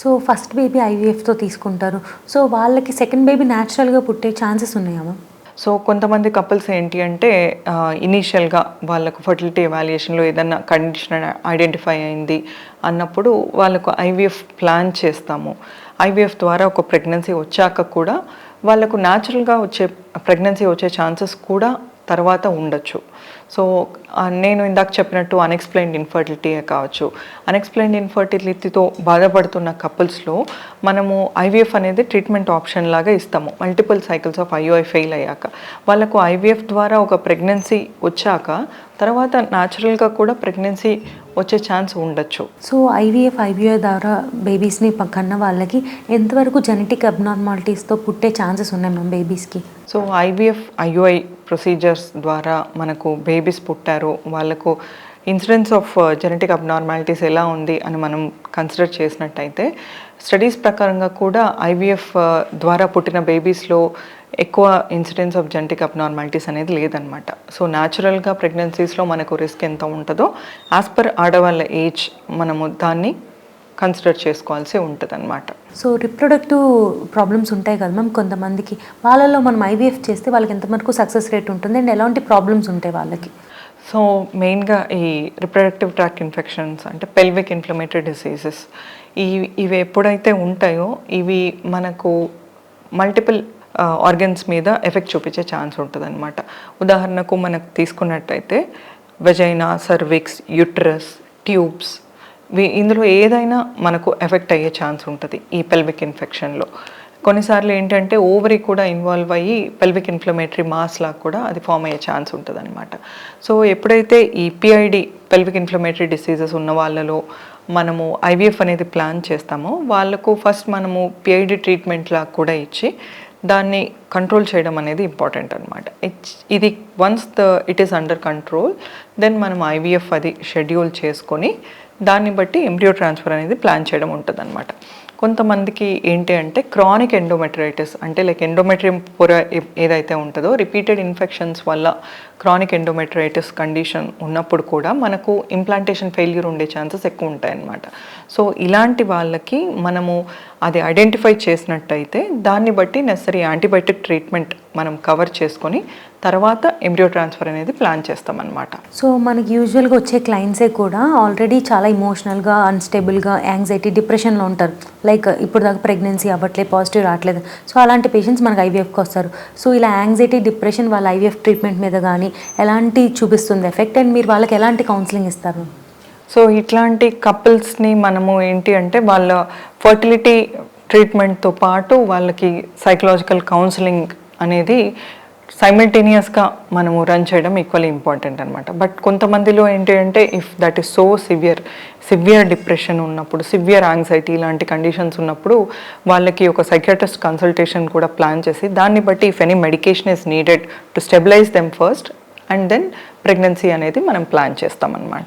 So first baby ఐవీఎఫ్తో తీసుకుంటారు. So వాళ్ళకి second baby న్యాచురల్గా పుట్టే ఛాన్సెస్ ఉన్నాయా సో కొంతమంది కపుల్స్ ఏంటి అంటే ఇనీషియల్గా వాళ్ళకు ఫర్టిలిటీ ఎవాల్యుయేషన్లో ఏదన్నా కండిషన్ ఐడెంటిఫై అయింది అన్నప్పుడు వాళ్ళకు ఐవీఎఫ్ ప్లాన్ చేస్తాము. ఐవీఎఫ్ ద్వారా ఒక ప్రెగ్నెన్సీ వచ్చాక కూడా వాళ్ళకు న్యాచురల్గా వచ్చే ప్రెగ్నెన్సీ వచ్చే ఛాన్సెస్ కూడా తర్వాత ఉండొచ్చు. సో నేను ఇందాక చెప్పినట్టు అన్ఎక్స్ప్లెయిన్డ్ ఇన్ఫర్టిలిటీ కావచ్చు. అన్ఎక్స్ప్లెయిన్డ్ ఇన్ఫర్టిలిటీతో బాధపడుతున్న కపుల్స్లో మనము ఐవీఎఫ్ అనేది ట్రీట్మెంట్ ఆప్షన్ లాగా ఇస్తాము. Multiple cycles of IOI fail అయ్యాక. వాళ్ళకు ఐవీఎఫ్ ద్వారా ఒక ప్రెగ్నెన్సీ వచ్చాక తర్వాత న్యాచురల్గా కూడా ప్రెగ్నెన్సీ వచ్చే ఛాన్స్ ఉండొచ్చు. సో ఐవీఎఫ్ ఐవీఐ ద్వారా బేబీస్ని కన్న వాళ్ళకి ఎంతవరకు జెనెటిక్ అబ్నార్మాలిటీస్తో పుట్టే ఛాన్సెస్ ఉన్నాయి మ్యామ్ బేబీస్కి సో ఐవీఎఫ్ ఐయుఐ ప్రొసీజర్స్ ద్వారా మనకు బేబీస్ పుట్టారు. వాళ్ళకు ఇన్సిడెన్స్ ఆఫ్ జెనెటిక్ అబ్నార్మాలిటీస్ ఎలా ఉంది అని మనం కన్సిడర్ చేసినట్టయితే స్టడీస్ ప్రకారంగా కూడా ఐవీఎఫ్ ద్వారా పుట్టిన బేబీస్లో ఎక్కువ ఇన్సిడెన్స్ ఆఫ్ జెనెటిక్ అబ్నార్మాలిటీస్ అనేది లేదనమాట సో న్యాచురల్గా ప్రెగ్నెన్సీస్లో మనకు రిస్క్ ఎంత ఉంటుందో యాజ్ పర్ ఆడవాళ్ళ ఏజ్ మనము దాన్ని కన్సిడర్ చేసుకోవాల్సి ఉంటుంది సో రిప్రొడక్టివ్ ప్రాబ్లమ్స్ ఉంటాయి కదా మ్యామ్ కొంతమందికి. వాళ్ళలో మనం ఐవీఎఫ్ చేస్తే వాళ్ళకి ఎంతవరకు సక్సెస్ రేట్ ఉంటుంది? అండ్ ఎలాంటి ప్రాబ్లమ్స్ ఉంటాయి వాళ్ళకి? సో మెయిన్గా ఈ రిప్రొడక్టివ్ ట్రాక్ ఇన్ఫెక్షన్స్ అంటే పెల్విక్ ఇన్ఫ్లమేటరీ డిసీజెస్ ఈ ఇవి ఎప్పుడైతే ఉంటాయో ఇవి మనకు మల్టిపుల్ ఆర్గన్స్ మీద ఎఫెక్ట్ చూపించే ఛాన్స్ ఉంటుంది అనమాట ఉదాహరణకు మనకు తీసుకున్నట్టయితే వెజైనా సర్విక్స్ యూట్రస్ ట్యూబ్స్ ఇందులో ఏదైనా మనకు ఎఫెక్ట్ అయ్యే ఛాన్స్ ఉంటుంది ఈ పెల్విక్ ఇన్ఫెక్షన్లో కొన్నిసార్లు ఏంటంటే ఓవరీ కూడా ఇన్వాల్వ్ అయ్యి పెల్విక్ ఇన్ఫ్లమేటరీ మాస్ లాగా కూడా అది ఫామ్ అయ్యే ఛాన్స్ ఉంటుంది అనమాట సో ఎప్పుడైతే ఈ పిఐడి పెల్విక్ ఇన్ఫ్లమేటరీ డిసీజెస్ ఉన్న వాళ్ళలో మనము ఐవీఎఫ్ అనేది ప్లాన్ చేస్తామో వాళ్ళకు ఫస్ట్ మనము పిఐడి ట్రీట్మెంట్ లాగా కూడా ఇచ్చి దాన్ని కంట్రోల్ చేయడం అనేది ఇంపార్టెంట్ అనమాట ఇది once the it is under control then మనం ఐవీఎఫ్ అది షెడ్యూల్ చేసుకొని దాన్ని బట్టి ఎంబ్రియో ట్రాన్స్ఫర్ అనేది ప్లాన్ చేయడం ఉంటుంది అనమాట కొంతమందికి ఏంటి అంటే క్రానిక్ ఎండోమెట్రైటిస్ అంటే లైక్ ఎండోమెట్రియం పొర ఏదైతే ఉంటుందో రిపీటెడ్ ఇన్ఫెక్షన్స్ వల్ల క్రానిక్ ఎండోమెట్రైటిస్ కండిషన్ ఉన్నప్పుడు కూడా మనకు ఇంప్లాంటేషన్ ఫెయిల్యూర్ ఉండే ఛాన్సెస్ ఎక్కువ ఉంటాయన్నమాట. సో ఇలాంటి వాళ్ళకి మనము అది ఐడెంటిఫై చేసినట్టయితే దాన్ని బట్టి నెసరీ యాంటీబయాటిక్ ట్రీట్మెంట్ మనం కవర్ చేసుకొని తర్వాత ఎంబ్రియో ట్రాన్స్ఫర్ అనేది ప్లాన్ చేస్తామన్నమాట. సో మనకి యూజువల్గా వచ్చే క్లయింట్సే కూడా ఆల్రెడీ చాలా ఇమోషనల్గా అన్స్టేబుల్గా యాంగ్జైటీ డిప్రెషన్లో ఉంటారు. లైక్ ఇప్పుడు దాకా ప్రెగ్నెన్సీ అవ్వట్లేదు పాజిటివ్ రావట్లేదు. సో అలాంటి పేషెంట్స్ మనకు ఐవీఎఫ్కి వస్తారు. సో ఇలా యాంగ్జైటీ డిప్రెషన్ వాళ్ళ ఐవీఎఫ్ ట్రీట్మెంట్ మీద కానీ ఎలాంటి చూపిస్తుంది ఎఫెక్ట్ అండ్ మీరు వాళ్ళకి ఎలాంటి కౌన్సిలింగ్ ఇస్తారు? సో ఇట్లాంటి కపుల్స్ని మనము ఏంటి అంటే వాళ్ళ ఫర్టిలిటీ ట్రీట్మెంట్తో పాటు వాళ్ళకి సైకలాజికల్ కౌన్సిలింగ్ అనేది సైమిల్టేనియస్గా మనము రన్ చేయడం ఈక్వల్లీ ఇంపార్టెంట్ అనమాట బట్ కొంతమందిలో ఏంటి అంటే if that is so severe severe depression ఉన్నప్పుడు సివియర్ యాంగ్జైటీ ఇలాంటి కండిషన్స్ ఉన్నప్పుడు వాళ్ళకి ఒక సైకియాట్రిస్ట్ కన్సల్టేషన్ కూడా ప్లాన్ చేసి దాన్ని బట్టి if any medication is needed to stabilize them first and then pregnancy అనేది మనం ప్లాన్ చేస్తామన్నమాట.